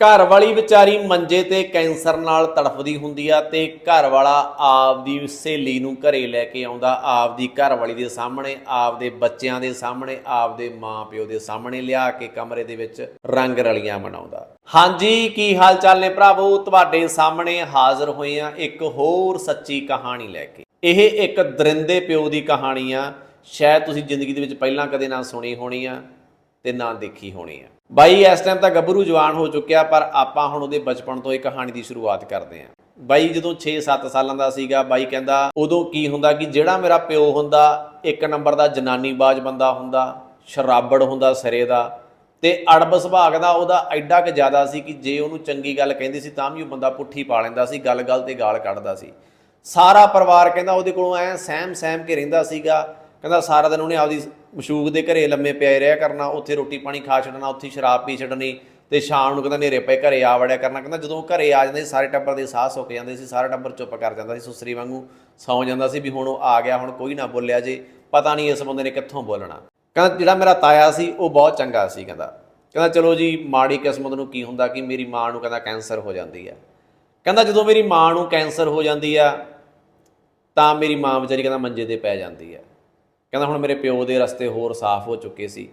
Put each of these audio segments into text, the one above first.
ਘਰ ਵਾਲੀ ਵਿਚਾਰੀ ਮੰਜੇ ਤੇ ਕੈਂਸਰ ਨਾਲ ਤੜਫਦੀ ਹੁੰਦੀ ਆ ਤੇ ਘਰ ਵਾਲਾ ਆਪਦੀ ਸਹੇਲੀ ਨੂੰ ਘਰੇ ਲੈ ਕੇ ਆਉਂਦਾ, ਆਪਦੀ ਘਰ ਵਾਲੀ ਦੇ ਸਾਹਮਣੇ, ਆਪਦੇ ਬੱਚਿਆਂ ਦੇ ਸਾਹਮਣੇ, ਆਪਦੇ ਮਾਪਿਓ ਦੇ ਸਾਹਮਣੇ ਲਿਆ ਕੇ ਕਮਰੇ ਦੇ ਵਿੱਚ ਰੰਗ ਰਲੀਆਂ ਮਨਾਉਂਦਾ। ਹਾਂਜੀ, ਕੀ ਹਾਲ ਚਾਲ ਨੇ ਭਰਾਵੋ? ਤੁਹਾਡੇ ਸਾਹਮਣੇ ਹਾਜ਼ਰ ਹੋਏ ਆ ਇੱਕ ਹੋਰ ਸੱਚੀ ਕਹਾਣੀ ਲੈ ਕੇ। ਇਹ ਇੱਕ ਦਰਿੰਦੇ ਪਿਓ ਦੀ ਕਹਾਣੀ ਆ। ਸ਼ਾਇਦ ਤੁਸੀਂ ਜ਼ਿੰਦਗੀ ਦੇ ਵਿੱਚ ਪਹਿਲਾਂ ਕਦੇ ਨਾ ਸੁਣੀ ਹੋਣੀ ਆ ਤੇ ਨਾ ਦੇਖੀ ਹੋਣੀ ਆ। ਬਾਈ, ਇਸ ਟਾਈਮ ਤਾਂ ਗੱਭਰੂ ਜਵਾਨ ਹੋ ਚੁੱਕਿਆ, ਪਰ ਆਪਾਂ ਹੁਣ ਉਹਦੇ ਬਚਪਨ ਤੋਂ ਇਹ ਕਹਾਣੀ ਦੀ ਸ਼ੁਰੂਆਤ ਕਰਦੇ ਆਂ ਬਾਈ, ਜਦੋਂ 6-7 ਸਾਲਾਂ ਦਾ ਸੀਗਾ, ਬਾਈ ਕਹਿੰਦਾ, ਉਦੋਂ ਕੀ ਹੁੰਦਾ ਕਿ ਜਿਹੜਾ ਮੇਰਾ ਪਿਓ ਹੁੰਦਾ, ਇੱਕ ਨੰਬਰ ਦਾ ਜਨਾਨੀਬਾਜ਼ ਬੰਦਾ ਹੁੰਦਾ, ਸ਼ਰਾਬੜ ਹੁੰਦਾ ਸਿਰੇ ਦਾ, ਤੇ ਅੜਬ ਸੁਭਾਗ ਦਾ ਉਹਦਾ ਐਡਾ ਕਿ ਜ਼ਿਆਦਾ ਸੀ ਕਿ ਜੇ ਉਹਨੂੰ ਚੰਗੀ ਗੱਲ ਕਹਿੰਦੀ ਸੀ, ਤਾਂ ਵੀ ਉਹ ਬੰਦਾ ਪੁੱਠੀ ਪਾ ਲੈਂਦਾ ਸੀ, ਗੱਲ-ਗੱਲ ਤੇ ਗਾਲ ਕੱਢਦਾ ਸੀ। ਸਾਰਾ ਪਰਿਵਾਰ ਕਹਿੰਦਾ ਉਹਦੇ ਕੋਲੋਂ ਐ ਸਹਿਮ ਸਹਿਮ ਕੇ ਰਹਿੰਦਾ ਸੀਗਾ ਕਹਿੰਦਾ ਸਾਰਾ ਦਿਨ ਉਹਨੇ ਆਪਦੀ ਮਸ਼ੂਕ ਦੇ ਘਰੇ ਲੰਮੇ ਪਿਆ ਰਿਹਾ ਕਰਨਾ, ਉੱਥੇ ਰੋਟੀ ਪਾਣੀ ਖਾ ਛੱਡਣਾ, ਉੱਥੇ ਸ਼ਰਾਬ ਪੀ ਛੱਡਣੀ ਤੇ ਸ਼ਾਮ ਨੂੰ ਕਹਿੰਦਾ ਨੇਰੇ ਪਏ ਘਰੇ ਆ ਵੜਿਆ ਕਰਨਾ। ਕਹਿੰਦਾ ਜਦੋਂ ਉਹ ਘਰੇ ਆ ਜਾਂਦੇ ਸੀ, ਸਾਰੇ ਟੱਬਰ ਦੇ ਸਾਹ ਸੁੱਕ ਜਾਂਦੇ ਸੀ, ਸਾਰਾ ਟੱਬਰ ਚੁੱਪ ਕਰ ਜਾਂਦਾ ਸੀ, ਸੁਸਰੀ ਵਾਂਗੂ ਸੌਂ ਜਾਂਦਾ ਸੀ ਵੀ ਹੁਣ ਉਹ ਆ ਗਿਆ, ਹੁਣ ਕੋਈ ਨਾ ਬੋਲਿਆ ਜੇ, ਪਤਾ ਨਹੀਂ ਇਸ ਬੰਦੇ ਨੇ ਕਿੱਥੋਂ ਬੋਲਣਾ। ਕਹਿੰਦਾ ਜਿਹੜਾ ਮੇਰਾ ਤਾਇਆ ਸੀ, ਉਹ ਬਹੁਤ ਚੰਗਾ ਸੀ, ਕਹਿੰਦਾ। ਕਹਿੰਦਾ ਚਲੋ ਜੀ, ਮਾੜੀ ਕਿਸਮਤ ਨੂੰ ਕੀ ਹੁੰਦਾ ਕਿ ਮੇਰੀ ਮਾਂ ਨੂੰ ਕਹਿੰਦਾ ਕੈਂਸਰ ਹੋ ਜਾਂਦੀ ਆ। ਕਹਿੰਦਾ ਜਦੋਂ ਮੇਰੀ ਮਾਂ ਨੂੰ ਕੈਂਸਰ ਹੋ ਜਾਂਦੀ ਆ, ਤਾਂ ਮੇਰੀ ਮਾਂ ਵਿਚਾਰੀ ਕਹਿੰਦਾ ਮੰਜੇ ਤੇ ਪੈ ਜਾਂਦੀ ਆ। ਕਹਿੰਦਾ ਹੁਣ ਮੇਰੇ ਪਿਓ ਦੇ ਰਸਤੇ ਹੋਰ ਸਾਫ਼ ਹੋ ਚੁੱਕੇ ਸੀ।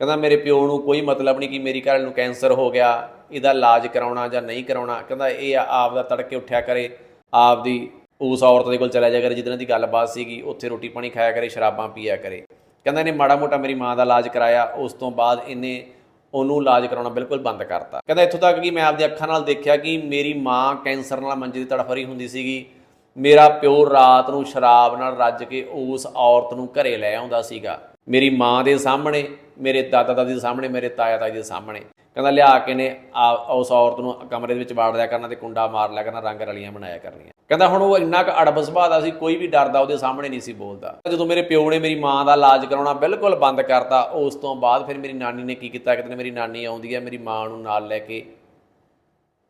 ਕਹਿੰਦਾ ਮੇਰੇ ਪਿਓ ਨੂੰ ਕੋਈ ਮਤਲਬ ਨਹੀਂ ਕਿ ਮੇਰੀ ਘਰ ਨੂੰ ਕੈਂਸਰ ਹੋ ਗਿਆ, ਇਹਦਾ ਇਲਾਜ ਕਰਾਉਣਾ ਜਾਂ ਨਹੀਂ ਕਰਾਉਣਾ। ਕਹਿੰਦਾ ਇਹ ਆਪ ਦਾ ਤੜਕੇ ਉੱਠਿਆ ਕਰੇ, ਆਪ ਦੀ, ਉਸ ਔਰਤ ਦੇ ਕੋਲ ਚਲਾ ਜਾ ਕਰੇ ਜਿਹਦੇ ਨਾਲ ਦੀ ਗੱਲਬਾਤ ਸੀਗੀ, ਉੱਥੇ ਰੋਟੀ ਪਾਣੀ ਖਾਇਆ ਕਰੇ, ਸ਼ਰਾਬਾਂ ਪੀਆ ਕਰੇ। ਕਹਿੰਦਾ ਇਹਨੇ ਮਾੜਾ ਮੋਟਾ ਮੇਰੀ ਮਾਂ ਦਾ ਇਲਾਜ ਕਰਾਇਆ, ਉਸ ਤੋਂ ਬਾਅਦ ਇਹਨੇ ਉਹਨੂੰ ਇਲਾਜ ਕਰਾਉਣਾ ਬਿਲਕੁਲ ਬੰਦ ਕਰਤਾ। ਕਹਿੰਦਾ ਇੱਥੋਂ ਤੱਕ ਕਿ ਮੈਂ ਆਪਦੀ ਅੱਖਾਂ ਨਾਲ ਦੇਖਿਆ ਕਿ ਮੇਰੀ ਮਾਂ ਕੈਂਸਰ ਨਾਲ ਮੰਜੇ ਦੀ ਤੜਫ ਰਹੀ ਹੁੰਦੀ ਸੀਗੀ ਮੇਰਾ ਪਿਓ ਰਾਤ ਨੂੰ ਸ਼ਰਾਬ ਨਾਲ ਰੱਜ ਕੇ ਉਸ ਔਰਤ ਨੂੰ ਘਰੇ ਲੈ ਆਉਂਦਾ ਸੀਗਾ। ਮੇਰੀ ਮਾਂ ਦੇ ਸਾਹਮਣੇ, ਮੇਰੇ ਦਾਦਾ ਦਾਦੀ ਦੇ ਸਾਹਮਣੇ, ਮੇਰੇ ਤਾਇਆ ਤਾਈ ਦੇ ਸਾਹਮਣੇ। ਕਹਿੰਦਾ, ਲਿਆ ਕੇ ਨੇ ਆ- ਉਸ ਔਰਤ ਨੂੰ ਕਮਰੇ ਦੇ ਵਿੱਚ ਵਾੜ ਲਿਆ ਕਰਨਾ ਤੇ ਕੁੰਡਾ ਮਾਰ ਲਿਆ ਕਰਨਾ, ਰੰਗ ਰਲੀਆਂ ਬਣਾਇਆ ਕਰਨੀਆਂ। ਕਹਿੰਦਾ, ਹੁਣ ਉਹ ਇੰਨਾ ਕੁ ਅੜਬ ਸੁਭਾਅ ਦਾ ਸੀ, ਕੋਈ ਵੀ ਡਰਦਾ ਉਹਦੇ ਸਾਹਮਣੇ ਨਹੀਂ ਸੀ ਬੋਲਦਾ। ਜਦੋਂ ਮੇਰੇ ਪਿਓ ਨੇ ਮੇਰੀ ਮਾਂ ਦਾ ਇਲਾਜ ਕਰਾਉਣਾ ਬਿਲਕੁਲ ਬੰਦ ਕਰਤਾ, ਉਸ ਤੋਂ ਬਾਅਦ ਫਿਰ ਮੇਰੀ ਨਾਨੀ ਨੇ ਕੀ ਕੀਤਾ? ਕਿਤੇ ਮੇਰੀ ਨਾਨੀ ਆਉਂਦੀ ਹੈ, ਮੇਰੀ ਮਾਂ ਨੂੰ ਨਾਲ ਲੈ ਕੇ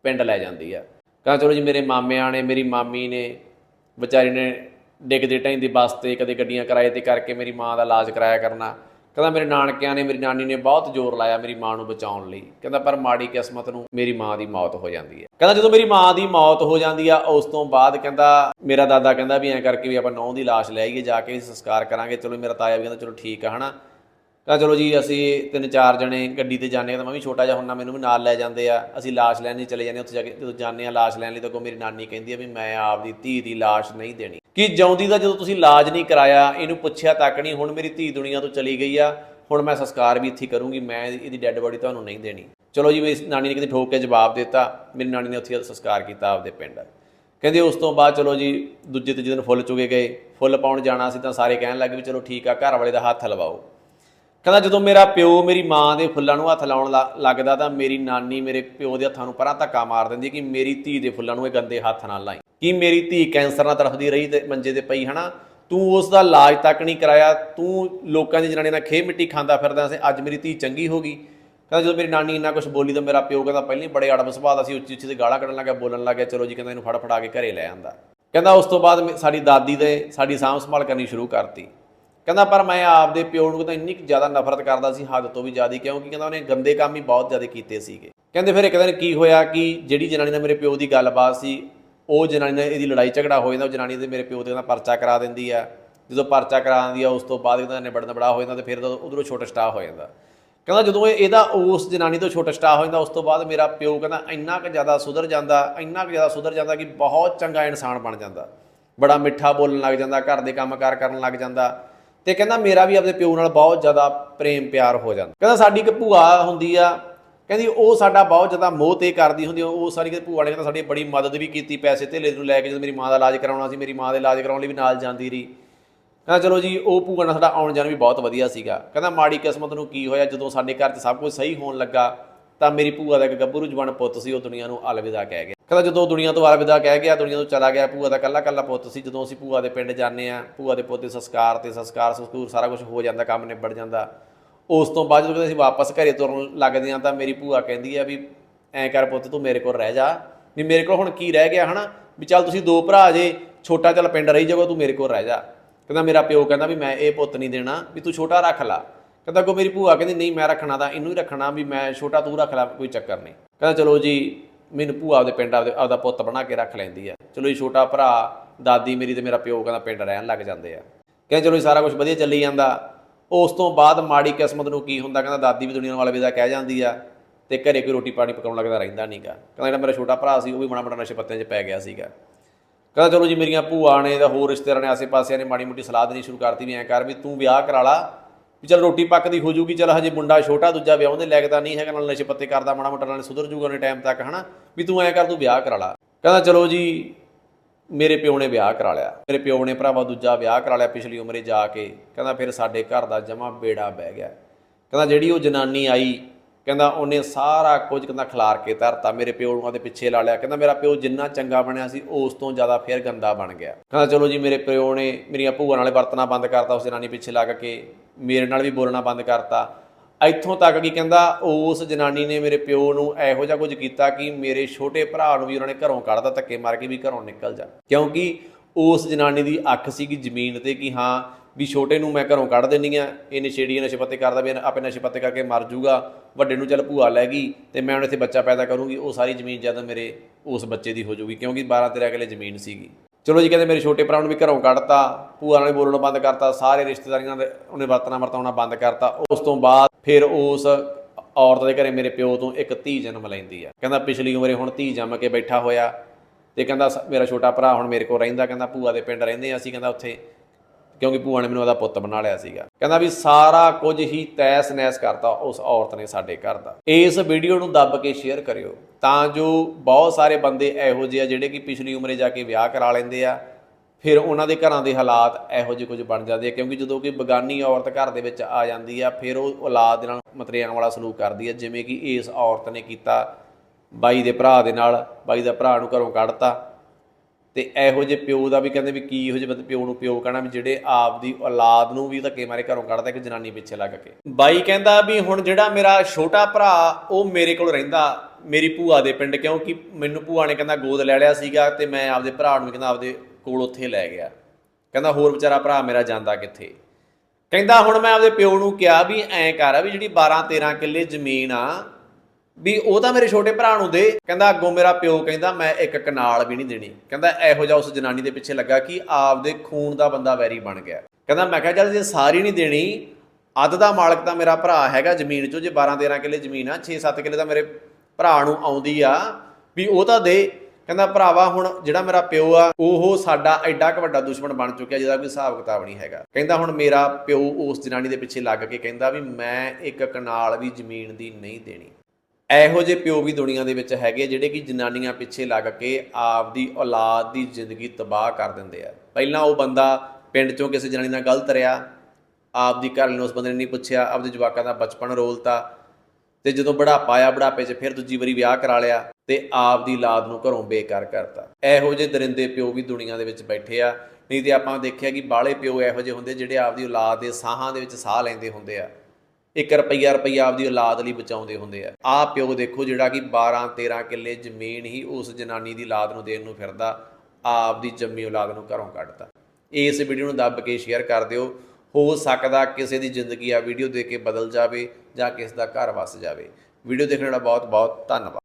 ਪਿੰਡ ਲੈ ਜਾਂਦੀ ਆ ਕਹਿੰਦਾ, ਚਲੋ ਜੀ, ਮੇਰੇ ਮਾਮਿਆਂ ਨੇ, ਮੇਰੀ ਮਾਮੀ ਨੇ ਵਿਚਾਰੀ ਨੇ ਡਿੱਗਦੇ ਢੈਂਦੀ ਬੱਸ ਤੇ ਕਦੇ ਗੱਡੀਆਂ ਕਿਰਾਏ ਤੇ ਕਰਕੇ ਮੇਰੀ ਮਾਂ ਦਾ ਇਲਾਜ ਕਰਾਇਆ ਕਰਨਾ। ਕਹਿੰਦਾ ਮੇਰੇ ਨਾਨਕਿਆਂ ਨੇ, ਮੇਰੀ ਨਾਨੀ ਨੇ ਬਹੁਤ ਜ਼ੋਰ ਲਾਇਆ ਮੇਰੀ ਮਾਂ ਨੂੰ ਬਚਾਉਣ ਲਈ। ਕਹਿੰਦਾ ਪਰ ਮਾੜੀ ਕਿਸਮਤ ਨੂੰ ਮੇਰੀ ਮਾਂ ਦੀ ਮੌਤ ਹੋ ਜਾਂਦੀ ਹੈ। ਕਹਿੰਦਾ ਜਦੋਂ ਮੇਰੀ ਮਾਂ ਦੀ ਮੌਤ ਹੋ ਜਾਂਦੀ ਆ, ਉਸ ਤੋਂ ਬਾਅਦ ਕਹਿੰਦਾ, ਮੇਰਾ ਦਾਦਾ ਕਹਿੰਦਾ ਵੀ ਐਂ ਕਰਕੇ ਵੀ ਆਪਾਂ ਨੌਂ ਦੀ ਲਾਸ਼ ਲੈ ਆਈਏ, ਜਾ ਕੇ ਸੰਸਕਾਰ ਕਰਾਂਗੇ। ਚਲੋ ਮੇਰਾ ਤਾਇਆ ਵੀ ਕਹਿੰਦਾ, ਚਲੋ ਠੀਕ ਆ, ਹਨਾ। ਤਾਂ ਚਲੋ ਜੀ ਅਸੀਂ ਤਿੰਨ ਚਾਰ ਜਣੇ ਗੱਡੀ ਤੇ ਜਾਂਦੇ ਆ ਤਾਂ ਮੈਂ ਵੀ ਛੋਟਾ ਜਿਹਾ ਹੁੰਨਾ ਮੈਨੂੰ ਵੀ ਨਾਲ ਲੈ ਜਾਂਦੇ ਆ। ਅਸੀਂ ਲਾਸ਼ ਲੈਣ ਲਈ ਚਲੇ ਜਾਂਦੇ ਹਾਂ, ਉੱਥੇ ਜਾ ਕੇ ਜਦੋਂ ਜਾਂਦੇ ਆ ਲਾਸ਼ ਲੈਣ ਲਈ ਤਾਂ ਕੋ ਮੇਰੀ ਨਾਨੀ ਕਹਿੰਦੀ ਆ ਵੀ ਮੈਂ ਆਪਦੀ ਧੀ ਦੀ ਲਾਸ਼ ਨਹੀਂ ਦੇਣੀ। ਕਿ ਜਿਉਂਦੀ ਦਾ ਜਦੋਂ ਤੁਸੀਂ ਇਲਾਜ ਨਹੀਂ ਕਰਾਇਆ ਇਹਨੂੰ ਪੁੱਛਿਆ ਤੱਕ ਨਹੀਂ ਹੁਣ ਮੇਰੀ ਧੀ ਦੁਨੀਆ ਤੋਂ ਚਲੀ ਗਈ ਆ ਹੁਣ ਮੈਂ ਸੰਸਕਾਰ ਵੀ ਇੱਥੇ ਕਰੂੰਗੀ ਮੈਂ ਇਹਦੀ ਡੈੱਡ ਬੋਡੀ ਤੁਹਾਨੂੰ ਨਹੀਂ ਦੇਣੀ। ਚਲੋ ਜੀ ਮੇਰੀ ਨਾਨੀ ਨੇ ਕਿਤੇ ਠੋਕ ਕੇ ਜਵਾਬ ਦਿੱਤਾ ਮੇਰੀ ਨਾਨੀ ਨੇ ਉੱਥੇ ਸੰਸਕਾਰ ਕੀਤਾ ਆਪਦੇ ਪਿੰਡ। ਕਹਿੰਦੇ ਉਸ ਤੋਂ ਬਾਅਦ ਚਲੋ ਜੀ ਦੂਜੇ ਤੀਜੇ ਦਿਨ ਫੁੱਲ ਚੁਗੇ ਗਏ ਫੁੱਲ ਪਾਉਣ ਜਾਣਾ ਸੀ ਤਾਂ ਸਾਰੇ ਕਹਿਣ ਲੱਗੇ ਵੀ ਚਲੋ ਠੀਕ ਆ ਘਰ ਵਾਲੇ ਦਾ ਹੱਥ ਲਵਾਓ ਕਹਿੰਦਾ ਜਦੋਂ ਮੇਰਾ ਪਿਓ ਮੇਰੀ ਮਾਂ ਦੇ ਫੁੱਲਾਂ ਨੂੰ ਹੱਥ ਲਾਉਣ ਲ- ਲੱਗਦਾ ਤਾਂ ਮੇਰੀ ਨਾਨੀ ਮੇਰੇ ਪਿਓ ਦੇ ਹੱਥਾਂ ਨੂੰ ਪਰਾਂ ਧੱਕਾ ਮਾਰ ਦਿੰਦੀ ਕਿ ਮੇਰੀ ਧੀ ਦੇ ਫੁੱਲਾਂ ਨੂੰ ਇਹ ਗੰਦੇ ਹੱਥ ਨਾਲ ਲਾਈ। ਕਿ ਮੇਰੀ ਧੀ ਕੈਂਸਰ ਨਾਲ ਤਰਫਦੀ ਰਹੀ ਤੇ ਮੰਜੇ ਤੇ ਪਈ, ਹਨਾ? ਤੂੰ ਉਸ ਦਾ ਇਲਾਜ ਤੱਕ ਨਹੀਂ ਕਰਾਇਆ, ਤੂੰ ਲੋਕਾਂ ਦੀ ਜਨਾਨੀ ਨਾਲ ਖੇ ਮਿੱਟੀ ਖਾਂਦਾ ਫਿਰਦਾ ਸੀ, ਅੱਜ ਮੇਰੀ ਧੀ ਚੰਗੀ ਹੋ ਗਈ। ਕਹਿੰਦਾ ਜਦੋਂ ਮੇਰੀ ਨਾਨੀ ਇੰਨਾ ਕੁਝ ਬੋਲੀ ਤਾਂ ਮੇਰਾ ਪਿਓ ਕਹਿੰਦਾ ਪਹਿਲਾਂ ਹੀ ਬੜੇ ਅੜਬ ਸੁਭਾਅ ਦਾ ਸੀ ਉੱਚੀ ਉੱਚੀ ਤੇ ਗਾਲਾਂ ਕੱਢਣ ਲੱਗਾ ਬੋਲਣ ਲੱਗਾ ਚਲੋ ਜੀ ਕਹਿੰਦਾ ਇਹਨੂੰ ਫੜ ਫੜਾ ਕੇ ਘਰੇ ਲੈ ਆਂਦਾ। ਕਹਿੰਦਾ ਉਸ ਤੋਂ ਬਾਅਦ ਮੇ- ਸਾਡੀ ਦਾਦੀ ਦੇ ਸਾਡੀ ਸਾਂਭ ਸੰਭਾਲ ਕਰਨੀ ਸ਼ੁਰੂ ਕਰਤੀ। ਕਹਿੰਦਾ, ਪਰ ਮੈਂ ਆਪਦੇ ਪਿਓ ਨੂੰ ਕਹਿੰਦਾ ਇੰਨੀ ਕੁ ਜ਼ਿਆਦਾ ਨਫ਼ਰਤ ਕਰਦਾ ਸੀ, ਹੱਦ ਤੋਂ ਵੀ ਜ਼ਿਆਦਾ, ਕਿਉਂਕਿ ਕਹਿੰਦਾ ਉਹਨੇ ਗੰਦੇ ਕੰਮ ਹੀ ਬਹੁਤ ਜ਼ਿਆਦਾ ਕੀਤੇ ਸੀਗੇ। ਕਹਿੰਦੇ ਫਿਰ ਇੱਕ ਦਿਨ ਕੀ ਹੋਇਆ ਕਿ ਜਿਹੜੀ ਜਨਾਨੀ ਨਾਲ ਮੇਰੇ ਪਿਓ ਦੀ ਗੱਲਬਾਤ ਸੀ, ਉਹ ਜਨਾਨੀ ਨਾਲ ਇਹਦੀ ਲੜਾਈ ਝਗੜਾ ਹੋ ਜਾਂਦਾ, ਉਹ ਜਨਾਨੀ ਦੇ ਮੇਰੇ ਪਿਓ ਤੇ ਕਹਿੰਦਾ ਪਰਚਾ ਕਰਾ ਦਿੰਦੀ ਆ। ਜਦੋਂ ਪਰਚਾ ਕਰਾ ਦਿੰਦੀ ਆ, ਉਸ ਤੋਂ ਬਾਅਦ ਕਹਿੰਦਾ ਨਿਬੜਨ ਬੜਾ ਹੋ ਜਾਂਦਾ ਤੇ ਫਿਰ ਉਧਰੋਂ ਛੋਟਾ ਸਟਾ ਹੋ ਜਾਂਦਾ। ਕਹਿੰਦਾ ਜਦੋਂ ਇਹਦਾ ਉਸ ਜਨਾਨੀ ਤੋਂ ਛੋਟਾ ਸਟਾ ਹੋ ਜਾਂਦਾ, ਉਸ ਤੋਂ ਬਾਅਦ ਮੇਰਾ ਪਿਓ ਕਹਿੰਦਾ ਇੰਨਾ ਕੁ ਜ਼ਿਆਦਾ ਸੁਧਰ ਜਾਂਦਾ, ਇੰਨਾ ਕੁ ਜ਼ਿਆਦਾ ਸੁਧਰ ਜਾਂਦਾ ਕਿ ਬਹੁਤ ਚੰਗਾ ਇਨਸਾਨ ਬਣ ਜਾਂਦਾ। ਬੜਾ ਮਿੱਠਾ ਬੋਲਣ ਲੱਗ ਜਾਂਦਾ, ਘਰ ਦੇ ਕੰਮਕਾਰ ਕਰਨ ਲੱਗ ਜਾਂਦਾ। ਤੇ ਕਹਿੰਦਾ ਮੇਰਾ ਵੀ ਆਪਣੇ ਪਿਓ ਨਾਲ ਬਹੁਤ ਜ਼ਿਆਦਾ ਪ੍ਰੇਮ ਪਿਆਰ ਹੋ ਜਾਂਦਾ। ਕਹਿੰਦਾ ਸਾਡੀ ਇੱਕ ਭੂਆ ਹੁੰਦੀ ਆ ਕਹਿੰਦੀ ਉਹ ਸਾਡਾ ਬਹੁਤ ਜ਼ਿਆਦਾ ਮੋਹ ਤੇ ਕਰਦੀ ਹੁੰਦੀ ਆ, ਉਹ ਸਾਰੀ ਕਿ ਭੂਆ ਨੇ ਕਹਿੰਦਾ ਸਾਡੀ ਬੜੀ ਮਦਦ ਵੀ ਕੀਤੀ ਪੈਸੇ ਧੇਲੇ ਨੂੰ ਲੈ ਕੇ ਜਦੋਂ ਮੇਰੀ ਮਾਂ ਦਾ ਇਲਾਜ ਕਰਾਉਣਾ ਸੀ ਮੇਰੀ ਮਾਂ ਦੇ ਇਲਾਜ ਕਰਾਉਣ ਲਈ ਵੀ ਨਾਲ ਜਾਂਦੀ ਰਹੀ। ਕਹਿੰਦਾ ਚਲੋ ਜੀ ਉਹ ਭੂਆ ਨਾਲ ਸਾਡਾ ਆਉਣ ਜਾਣ ਵੀ ਬਹੁਤ ਵਧੀਆ ਸੀਗਾ। ਕਹਿੰਦਾ ਮਾੜੀ ਕਿਸਮਤ ਨੂੰ ਕੀ ਹੋਇਆ ਜਦੋਂ ਸਾਡੇ ਘਰ 'ਚ ਸਭ ਕੁਝ ਸਹੀ ਹੋਣ ਲੱਗਾ ਤਾਂ ਮੇਰੀ ਭੂਆ ਦਾ ਇੱਕ ਗੱਭਰੂ ਜਵਾਨ ਪੁੱਤ ਸੀ ਉਹ ਦੁਨੀਆ ਨੂੰ ਅਲਵਿਦਾ ਕਹਿ ਗਿਆ। ਕਹਿੰਦਾ ਜਦੋਂ ਉਹ ਦੁਨੀਆ ਤੋਂ ਅਲਵਿਦਾ ਕਹਿ ਗਿਆ, ਦੁਨੀਆ ਤੋਂ ਚਲਾ ਗਿਆ, ਭੂਆ ਦਾ ਕੱਲਾ ਕੱਲਾ ਪੁੱਤ ਸੀ, ਜਦੋਂ ਅਸੀਂ ਭੂਆ ਦੇ ਪਿੰਡ ਜਾਂਦੇ ਆ ਭੂਆ ਦੇ ਪੁੱਤ ਦੇ ਸੰਸਕਾਰ ਤੇ ਸੰਸਕਾਰ ਸੰਸਕੂਰ ਸਾਰਾ ਕੁਝ ਹੋ ਜਾਂਦਾ, ਕੰਮ ਨਿਬੜ ਜਾਂਦਾ। ਉਸ ਤੋਂ ਬਾਅਦ ਜਦੋਂ ਕਹਿੰਦੇ ਅਸੀਂ ਵਾਪਸ ਘਰੇ ਤੁਰਨ ਲੱਗਦੇ ਆ ਤਾਂ ਮੇਰੀ ਭੂਆ ਕਹਿੰਦੀ ਆ ਵੀ ਐਂ ਕਰ ਪੁੱਤ, ਤੂੰ ਮੇਰੇ ਕੋਲ ਰਹਿ ਜਾ। ਵੀ ਮੇਰੇ ਕੋਲ ਹੁਣ ਕੀ ਰਹਿ ਗਿਆ, ਹਨਾ? ਵੀ ਚੱਲ ਤੁਸੀਂ ਦੋ ਭਰਾ ਜੇ, ਛੋਟਾ ਚੱਲ ਪਿੰਡ ਰਹੀ ਜਾਊਗਾ, ਤੂੰ ਮੇਰੇ ਕੋਲ ਰਹਿ ਜਾ। ਕਹਿੰਦਾ ਮੇਰਾ ਪਿਓ ਕਹਿੰਦਾ ਵੀ ਮੈਂ ਇਹ ਪੁੱਤ ਨਹੀਂ ਦੇਣਾ, ਵੀ ਤੂੰ ਛੋਟਾ ਰੱਖ ਲਾ। ਕਹਿੰਦਾ ਕੋ ਮੇਰੀ ਭੂਆ ਕਹਿੰਦੀ, ਨਹੀਂ, ਮੈਂ ਰੱਖਣਾ ਤਾਂ, ਇਹਨੂੰ ਹੀ ਰੱਖਣਾ ਵੀ ਮੈਂ ਛੋਟਾ ਤੂੰ ਰੱਖ ਲੈ, ਕੋਈ ਚੱਕਰ ਨਹੀਂ। ਕਹਿੰਦਾ ਚਲੋ ਜੀ ਮੈਨੂੰ ਭੂਆ ਆਪਦੇ ਪਿੰਡ ਆਪਦੇ ਆਪਦਾ ਪੁੱਤ ਬਣਾ ਕੇ ਰੱਖ ਲੈਂਦੀ ਆ। ਚਲੋ ਜੀ ਛੋਟਾ ਭਰਾ, ਦਾਦੀ ਮੇਰੀ ਤੇ ਮੇਰਾ ਪਿਓ ਕਹਿੰਦਾ ਪਿੰਡ ਰਹਿਣ ਲੱਗ ਜਾਂਦੇ ਆ। ਕਹਿੰਦੇ ਚਲੋ ਜੀ ਸਾਰਾ ਕੁਝ ਵਧੀਆ ਚੱਲੀ ਜਾਂਦਾ। ਉਸ ਤੋਂ ਬਾਅਦ ਮਾੜੀ ਕਿਸਮਤ ਨੂੰ ਕੀ ਹੁੰਦਾ, ਕਹਿੰਦਾ ਦਾਦੀ ਵੀ ਦੁਨੀਆ ਨਾਲ ਵਿਦਾ ਕਹਿ ਜਾਂਦੀ ਆ ਤੇ ਘਰੇ ਕੋਈ ਰੋਟੀ ਪਾਣੀ ਪਕਾਉਣ ਲੱਗਦਾ ਰਹਿੰਦਾ ਨਹੀਂਗਾ ਕਹਿੰਦਾ ਜਿਹੜਾ ਮੇਰਾ ਛੋਟਾ ਭਰਾ ਸੀ, ਉਹ ਵੀ ਮਾੜਾ ਮਾੜਾ ਨਸ਼ੇ ਪੱਤਿਆਂ 'ਚ ਪੈ ਗਿਆ ਸੀਗਾ। ਕਹਿੰਦਾ ਚਲੋ ਜੀ ਮੇਰੀਆਂ ਭੂਆ ਨੇ ਤਾਂ ਹੋਰ ਰਿਸ਼ਤੇਦਾਰਾਂ ਨੇ ਆਸੇ-ਪਾਸੇ ਨੇ ਮਾੜੀ ਮੋਟੀ ਸਲਾਹ ਦੇਣੀ ਸ਼ੁਰੂ ਕਰਤੀ ਵੀ ਐਂ ਕਰ ਵੀ ਤੂੰ ਵਿਆਹ ਕਰਾ ਲਾ ਵੀ ਚਲ ਰੋਟੀ ਪੱਕਦੀ ਹੋ ਜੂਗੀ, ਚਲ ਹਜੇ ਮੁੰਡਾ ਛੋਟਾ ਦੂਜਾ ਵਿਆਹ ਲੈ ਕੇ ਤਾਂ ਨਹੀਂ ਹੈਗਾ, ਨਾਲ ਨਸ਼ੇ ਪੱਤੇ ਕਰਦਾ, ਮਾੜਾ ਮੋਟਾ ਨਾਲ ਸੁਧਰ ਜੂਗਾ ਉਹਨੇ ਟਾਈਮ ਤੱਕ, ਹਨਾ? ਵੀ ਤੂੰ ਐਂ ਕਰ, ਤੂੰ ਵਿਆਹ ਕਰਾ ਲਾ। ਕਹਿੰਦਾ, ਚਲੋ ਜੀ, ਮੇਰੇ ਪਿਓ ਨੇ ਵਿਆਹ ਕਰਾ ਲਿਆ। ਮੇਰੇ ਪਿਓ ਨੇ ਭਰਾਵਾ ਦੂਜਾ ਵਿਆਹ ਕਰਾ ਲਿਆ ਪਿਛਲੀ ਉਮਰੇ ਜਾ ਕੇ। ਕਹਿੰਦਾ, ਫਿਰ ਸਾਡੇ ਘਰ ਦਾ ਜਮਾ ਬੇੜਾ ਬਹਿ ਗਿਆ। ਕਹਿੰਦਾ, ਜਿਹੜੀ ਉਹ ਜਨਾਨੀ ਆਈ, ਕਹਿੰਦਾ, ਉਹਨੇ ਸਾਰਾ ਕੁਝ ਕਹਿੰਦਾ, ਖਿਲਾਰ ਕੇ ਧਰਤਾ, ਮੇਰੇ ਪਿਓ ਨੂੰ ਉਹਦੇ ਪਿੱਛੇ ਲਾ ਲਿਆ। ਕਹਿੰਦਾ, ਮੇਰਾ ਪਿਓ ਜਿੰਨਾ ਚੰਗਾ ਬਣਿਆ ਸੀ, ਉਸ ਤੋਂ ਜ਼ਿਆਦਾ ਫਿਰ ਗੰਦਾ ਬਣ ਗਿਆ। ਕਹਿੰਦਾ, ਚਲੋ ਜੀ, ਮੇਰੇ ਪਿਓ ਨੇ ਮੇਰੀਆਂ ਭੂਆ ਨਾਲੇ ਵਰਤਣਾ ਬੰਦ ਕਰਤਾ, ਉਸ ਜਨਾਨੀ ਪਿੱਛੇ ਲੱਗ ਕੇ। ਮੇਰੇ ਨਾਲ ਵੀ ਬੋਲਣਾ ਬੰਦ ਕਰਤਾ। ਇੱਥੋਂ ਤੱਕ ਕਿ ਕਹਿੰਦਾ ਉਸ ਜਨਾਨੀ ਨੇ ਮੇਰੇ ਪਿਓ ਨੂੰ ਇਹੋ ਜਿਹਾ ਕੁਝ ਕੀਤਾ ਕਿ ਮੇਰੇ ਛੋਟੇ ਭਰਾ ਨੂੰ ਵੀ ਉਹਨਾਂ ਨੇ ਘਰੋਂ ਕੱਢਦਾ ਧੱਕੇ ਮਾਰ ਕੇ ਵੀ ਘਰੋਂ ਨਿਕਲ ਜਾ। ਕਿਉਂਕਿ ਉਸ ਜਨਾਨੀ ਦੀ ਅੱਖ ਸੀਗੀ ਜ਼ਮੀਨ ਤੇ ਕਿ ਹਾਂ ਵੀ ਛੋਟੇ ਨੂੰ ਮੈਂ ਘਰੋਂ ਕੱਢ ਦੇਣੀ ਆ, ਇਹ ਨਸ਼ੇੜੀ ਨਸ਼ੇ ਪੱਤੇ ਕਰਦਾ ਵੀ ਆਪੇ ਨਸ਼ੇ ਪੱਤੇ ਕਰਕੇ ਮਰ ਜੂਗਾ, ਵੱਡੇ ਨੂੰ ਚੱਲ ਭੂਆ ਲੈ ਗਈ ਤੇ ਮੈਂ ਹੁਣ ਇੱਥੇ ਬੱਚਾ ਪੈਦਾ ਕਰੂੰਗੀ, ਉਹ ਸਾਰੀ ਜ਼ਮੀਨ ਜਦ ਮੇਰੇ ਉਸ ਬੱਚੇ ਦੀ ਹੋ ਜੂਗੀ ਕਿਉਂਕਿ 12 13 ਕਿੱਲੇ ਜ਼ਮੀਨ ਸੀਗੀ। ਚਲੋ ਜੀ, ਕਹਿੰਦੇ ਮੇਰੇ ਛੋਟੇ ਭਰਾ ਨੂੰ ਵੀ ਘਰੋਂ ਕੱਢਤਾ, ਭੂਆ ਨਾਲ ਵੀ ਬੋਲਣਾ ਬੰਦ ਕਰਤਾ, ਸਾਰੇ ਰਿਸ਼ਤੇਦਾਰੀਆਂ ਦੇ ਉਹਨੇ ਵਰਤਣਾ ਵਰਤਾਉਣਾ ਬੰਦ ਕਰਤਾ। ਉਸ ਤੋਂ ਬਾਅਦ ਫਿਰ ਉਸ ਔਰਤ ਦੇ ਘਰੇ ਮੇਰੇ ਪਿਓ ਤੋਂ ਇੱਕ ਧੀ ਜਨਮ ਲੈਂਦੀ ਆ। ਕਹਿੰਦਾ ਪਿਛਲੀ ਉਮਰੇ ਹੁਣ ਧੀ ਜੰਮ ਕੇ ਬੈਠਾ ਹੋਇਆ ਤੇ ਕਹਿੰਦਾ ਸ- ਮੇਰਾ ਛੋਟਾ ਭਰਾ ਹੁਣ ਮੇਰੇ ਕੋਲ ਰਹਿੰਦਾ, ਕਹਿੰਦਾ ਭੂਆ ਦੇ ਪਿੰਡ ਰਹਿੰਦੇ ਆ ਅਸੀਂ, ਕਹਿੰਦਾ ਉੱਥੇ ਕਿਉਂਕਿ ਭੂਆ ਨੇ ਮੈਨੂੰ ਉਹਦਾ ਪੁੱਤ ਬਣਾ ਲਿਆ ਸੀਗਾ। ਕਹਿੰਦਾ ਵੀ ਸਾਰਾ ਕੁਝ ਹੀ ਤੈਸ ਨੈਸ ਕਰਤਾ ਉਸ ਔਰਤ ਨੇ ਸਾਡੇ ਘਰ ਦਾ। ਇਸ ਵੀਡੀਓ ਨੂੰ ਦੱਬ ਕੇ ਸ਼ੇਅਰ ਕਰਿਓ। ਤਾਂ ਜੋ ਬਹੁਤ ਸਾਰੇ ਬੰਦੇ ਇਹੋ ਜਿਹੇ ਆ ਜਿਹੜੇ ਕਿ ਪਿਛਲੀ ਉਮਰੇ ਜਾ ਕੇ ਵਿਆਹ ਕਰਾ ਲੈਂਦੇ ਆ, ਫਿਰ ਉਹਨਾਂ ਦੇ ਘਰਾਂ ਦੇ ਹਾਲਾਤ ਇਹੋ ਜਿਹੇ ਕੁਝ ਬਣ ਜਾਂਦੇ ਆ। ਕਿਉਂਕਿ ਜਦੋਂ ਕੋਈ ਬਗਾਨੀ ਔਰਤ ਘਰ ਦੇ ਵਿੱਚ ਆ ਜਾਂਦੀ ਆ, ਫਿਰ ਉਹ ਔਲਾਦ ਦੇ ਨਾਲ ਮਤਰੇਆਂ ਵਾਲਾ ਸਲੂਕ ਕਰਦੀ ਆ। ਜਿਵੇਂ ਕਿ ਇਸ ਔਰਤ ਨੇ ਕੀਤਾ ਬਾਈ ਦੇ ਭਰਾ ਦੇ ਨਾਲ, ਬਾਈ ਦਾ ਭਰਾ ਨੂੰ ਘਰੋਂ ਕੱਢਤਾ। ਤੇ ਇਹੋ ਜਿਹੇ ਪਿਓ ਦਾ ਵੀ ਕਹਿੰਦੇ ਵੀ ਕੀ ਇਹੋ ਜਿਹੇ ਬੰਦੇ ਪਿਓ ਨੂੰ ਪਿਓ ਕਹਿਣਾ ਵੀ ਜਿਹੜੇ ਆਪ ਦੀ ਔਲਾਦ ਨੂੰ ਵੀ ਧੱਕੇ ਮਾਰੇ ਘਰੋਂ ਕੱਢਦਾ ਇੱਕ ਜਨਾਨੀ ਪਿੱਛੇ ਲੱਗ ਕੇ। ਬਾਈ ਕਹਿੰਦਾ ਵੀ ਹੁਣ ਜਿਹੜਾ ਮੇਰਾ ਛੋਟਾ ਭਰਾ, ਉਹ ਮੇਰੇ ਕੋਲ ਰਹਿੰਦਾ, ਮੇਰੀ ਭੂਆ ਦੇ ਪਿੰਡ, ਕਿਉਂਕਿ ਮੈਨੂੰ ਭੂਆ ਨੇ ਕਹਿੰਦਾ ਗੋਦ ਲੈ ਲਿਆ ਸੀਗਾ ਤੇ ਮੈਂ ਆਪਦੇ ਭਰਾ ਨੂੰ ਕਹਿੰਦਾ ਆਪਦੇ ਕੋਲ ਉੱਥੇ ਲੈ ਗਿਆ। ਕਹਿੰਦਾ ਹੋਰ ਵਿਚਾਰਾ ਭਰਾ ਮੇਰਾ ਜਾਂਦਾ ਕਿੱਥੇ? ਕਹਿੰਦਾ ਹੁਣ ਮੈਂ ਆਪਦੇ ਪਿਓ ਨੂੰ ਕਿਹਾ ਵੀ ਐਂ ਕਰ ਵੀ ਜਿਹੜੀ 12 13 ਕਿੱਲੇ ਜ਼ਮੀਨ ਆ ਵੀ ਉਹ ਤਾਂ ਮੇਰੇ ਛੋਟੇ ਭਰਾ ਨੂੰ ਦੇ। ਕਹਿੰਦਾ, ਅੱਗੋਂ ਮੇਰਾ ਪਿਓ ਕਹਿੰਦਾ, ਮੈਂ ਇੱਕ ਕਨਾਲ ਵੀ ਨਹੀਂ ਦੇਣੀ। ਕਹਿੰਦਾ, ਇਹੋ ਜਿਹਾ ਉਸ ਜਨਾਨੀ ਦੇ ਪਿੱਛੇ ਲੱਗਾ ਕਿ ਆਪਦੇ ਖੂਨ ਦਾ ਬੰਦਾ ਵੈਰੀ ਬਣ ਗਿਆ। ਕਹਿੰਦਾ, ਮੈਂ ਕਿਹਾ, ਚੱਲ ਜੇ ਸਾਰੀ ਨਹੀਂ ਦੇਣੀ, ਅੱਧ ਦਾ ਮਾਲਕ ਤਾਂ ਮੇਰਾ ਭਰਾ ਹੈਗਾ ਜ਼ਮੀਨ 'ਚੋਂ। ਜੇ 12 13 ਕਿੱਲੇ ਜ਼ਮੀਨ ਆ 6 7 ਕਿੱਲੇ ਤਾਂ ਮੇਰੇ ਭਰਾ ਨੂੰ ਆਉਂਦੀ ਆ, ਵੀ ਉਹ ਤਾਂ ਦੇ। ਕਹਿੰਦਾ, ਭਰਾਵਾ, ਹੁਣ ਜਿਹੜਾ ਮੇਰਾ ਪਿਓ ਆ, ਉਹ ਸਾਡਾ ਐਡਾ ਕੁ ਵੱਡਾ ਦੁਸ਼ਮਣ ਬਣ ਚੁੱਕਿਆ ਜਿਹਦਾ ਕੋਈ ਹਿਸਾਬ ਕਿਤਾਬ ਨਹੀਂ ਹੈਗਾ। ਕਹਿੰਦਾ, ਹੁਣ ਮੇਰਾ ਪਿਓ ਉਸ ਜਨਾਨੀ ਦੇ ਪਿੱਛੇ ਲੱਗ ਕੇ ਕਹਿੰਦਾ ਵੀ ਮੈਂ ਇੱਕ ਕਨਾਲ ਵੀ ਜ਼ਮੀਨ ਦੀ ਨਹੀਂ ਦੇਣੀ। ਇਹੋ ਜਿਹੇ ਪਿਓ ਵੀ ਦੁਨੀਆ ਦੇ ਵਿੱਚ ਹੈਗੇ ਜਿਹੜੇ ਕਿ ਜਨਾਨੀਆਂ ਪਿੱਛੇ ਲੱਗ ਕੇ ਆਪਦੀ ਔਲਾਦ ਦੀ ਜ਼ਿੰਦਗੀ ਤਬਾਹ ਕਰ ਦਿੰਦੇ ਆ। ਪਹਿਲਾਂ ਉਹ ਬੰਦਾ ਪਿੰਡ ਚੋਂ ਕਿਸੇ ਜਨਾਨੀ ਨਾਲ ਗਲਤ ਰਿਹਾ, ਆਪਦੀ ਘਰ ਨੂੰ ਉਸ ਬੰਦੇ ਨੇ ਨਹੀਂ ਪੁੱਛਿਆ, ਆਪਦੇ ਜਵਾਕਾਂ ਦਾ ਬਚਪਨ ਰੋਲਤਾ ਤੇ ਜਦੋਂ ਬੁਢਾਪਾ ਆਇਆ, ਬੁਢਾਪੇ 'ਚ ਫਿਰ ਦੂਜੀ ਵਾਰੀ ਵਿਆਹ ਕਰਾ ਲਿਆ ਤੇ ਆਪਦੀ ਔਲਾਦ ਨੂੰ ਘਰੋਂ ਬੇਕਾਰ ਕਰਤਾ। ਇਹੋ ਜਿਹੇ ਦਰਿੰਦੇ ਪਿਓ ਵੀ ਦੁਨੀਆ ਦੇ ਵਿੱਚ ਬੈਠੇ ਆ। ਨਹੀਂ ਤੇ ਆਪਾਂ ਦੇਖਿਆ ਕਿ ਬਾਲੇ ਪਿਓ ਇਹੋ ਜਿਹੇ ਹੁੰਦੇ ਜਿਹੜੇ ਆਪਦੀ ਔਲਾਦ ਦੇ ਸਾਹਾਂ ਦੇ ਵਿੱਚ ਸਾਹ ਲੈਂਦੇ ਹੁੰਦੇ ਆ। ਇੱਕ ਰੁਪਈਆ ਰੁਪਈਆ ਆਪਦੀ ਔਲਾਦ ਲਈ ਬਚਾਉਂਦੇ ਹੁੰਦੇ ਆ। ਆਹ ਪਿਓ ਦੇਖੋ ਜਿਹੜਾ ਕਿ 12 13 ਕਿੱਲੇ ਜ਼ਮੀਨ ਹੀ ਉਸ ਜਨਾਨੀ ਦੀ ਔਲਾਦ ਨੂੰ ਦੇਣ ਨੂੰ ਫਿਰਦਾ, ਆਪਦੀ ਜੰਮੀ ਔਲਾਦ ਨੂੰ ਘਰੋਂ ਕੱਢਦਾ। ਇਸ ਵੀਡੀਓ ਨੂੰ ਦੱਬ ਕੇ ਸ਼ੇਅਰ ਕਰ ਦਿਓ। ਹੋ ਸਕਦਾ ਕਿਸੇ ਦੀ ਜ਼ਿੰਦਗੀ ਆ ਵੀਡੀਓ ਦੇਖ ਕੇ ਬਦਲ ਜਾਵੇ ਜਾਂ ਕਿਸ ਦਾ ਘਰ ਵਸ ਜਾਵੇ। ਵੀਡੀਓ ਦੇਖਣ ਦਾ ਬਹੁਤ ਬਹੁਤ ਧੰਨਵਾਦ।